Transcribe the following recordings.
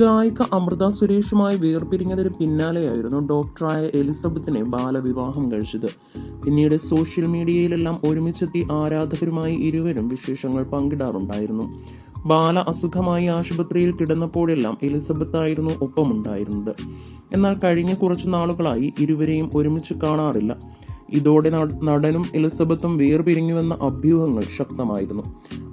ഗായിക അമൃത സുരേഷുമായി വേർപിരിഞ്ഞതിന് പിന്നാലെയായിരുന്നു ഡോക്ടറായ എലിസബത്തിനെ ബാലവിവാഹം കഴിച്ചത്. പിന്നീട് സോഷ്യൽ മീഡിയയിലെല്ലാം ഒരുമിച്ചെത്തി ആരാധകരുമായി ഇരുവരും വിശേഷങ്ങൾ പങ്കിടാറുണ്ടായിരുന്നു. ബാല അസുഖമായി ആശുപത്രിയിൽ കിടന്നപ്പോഴെല്ലാം എലിസബത്ത് ആയിരുന്നു ഒപ്പമുണ്ടായിരുന്നത്. എന്നാൽ കഴിഞ്ഞ കുറച്ചു നാളുകളായി ഇരുവരെയും ഒരുമിച്ച് കാണാറില്ല. ഇതോടെ നടനും എലിസബത്തും വേർപിരിഞ്ഞുവെന്ന അഭ്യൂഹങ്ങൾ ശക്തമായിരുന്നു.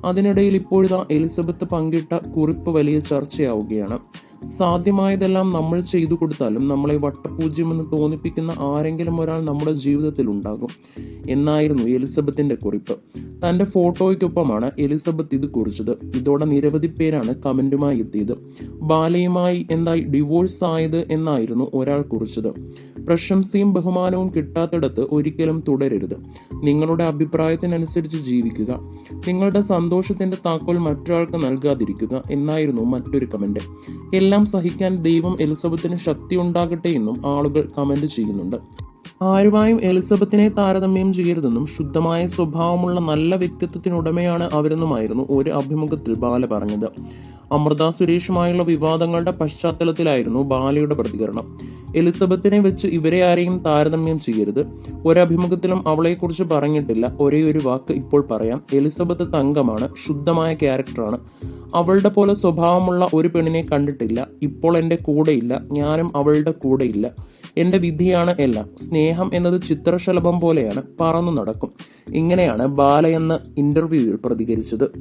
അതിനിടയിൽ ഇപ്പോഴിതാ എലിസബത്ത് പങ്കിട്ട കുറിപ്പ് വലിയ ചർച്ചയാവുകയാണ്. സാധ്യമായതെല്ലാം നമ്മൾ ചെയ്തു കൊടുത്താലും നമ്മളെ വട്ടപൂജ്യമെന്ന് തോന്നിപ്പിക്കുന്ന ആരെങ്കിലും ഒരാൾ നമ്മുടെ ജീവിതത്തിൽ ഉണ്ടാകും. എന്നായിരുന്നു എലിസബത്തിന്റെ കുറിപ്പ്. തന്റെ ഫോട്ടോയ്ക്കൊപ്പമാണ് എലിസബത്ത് ഇത് കുറിച്ചത്. ഇതോടെ നിരവധി പേരാണ് കമന്റുമായി എത്തിയത്. ബാലയുമായി എന്തായി ഡിവോഴ്സ് ആയത് എന്നായിരുന്നു ഒരാൾ കുറിച്ചത്. പ്രശംസയും ബഹുമാനവും കിട്ടാത്തിടത്ത് ഒരിക്കലും തുടരരുത്. നിങ്ങളുടെ അഭിപ്രായത്തിനനുസരിച്ച് ജീവിക്കുക. നിങ്ങളുടെ സന്തോഷത്തിന്റെ താക്കോൽ മറ്റൊരാൾക്ക് നൽകാതിരിക്കുക എന്നായിരുന്നു മറ്റൊരു കമന്റ്. എല്ലാം സഹിക്കാൻ ദൈവം എലിസബത്തിന് ശക്തി ഉണ്ടാകട്ടെ എന്നും ആളുകൾ കമന്റ് ചെയ്യുന്നുണ്ട്. ആരുമായും എലിസബത്തിനെ താരതമ്യം ചെയ്യരുതെന്നും ശുദ്ധമായ സ്വഭാവമുള്ള നല്ല വ്യക്തിത്വത്തിനുടമയാണ് അവരെന്നുമായിരുന്നു ഒരു അഭിമുഖത്തിൽ ബാല പറഞ്ഞത്. അമൃത സുരേഷുമായുള്ള വിവാദങ്ങളുടെ പശ്ചാത്തലത്തിലായിരുന്നു ബാലയുടെ പ്രതികരണം. എലിസബത്തിനെ വെച്ച് ഇവരെ ആരെയും താരതമ്യം ചെയ്യരുത്. ഒരഭിമുഖത്തിലും അവളെക്കുറിച്ച് പറഞ്ഞിട്ടില്ല. ഒരേ ഒരു വാക്ക് ഇപ്പോൾ പറയാം. എലിസബത്ത് തങ്കമാണ് ശുദ്ധമായ ക്യാരക്ടറാണ്. അവളുടെ പോലെ സ്വഭാവമുള്ള ഒരു പെണ്ണിനെ കണ്ടിട്ടില്ല. ഇപ്പോൾ എന്റെ കൂടെയില്ല. ഞാനും അവളുടെ കൂടെയില്ല. എന്റെ വിധിയാണ് എല്ലാം. സ്നേഹം എന്നത് ചിത്രശലഭം പോലെയാണ്. പറന്നു നടക്കും. ഇങ്ങനെയാണ് ബാല എന്ന ഇന്റർവ്യൂവിൽ പ്രതികരിച്ചത്.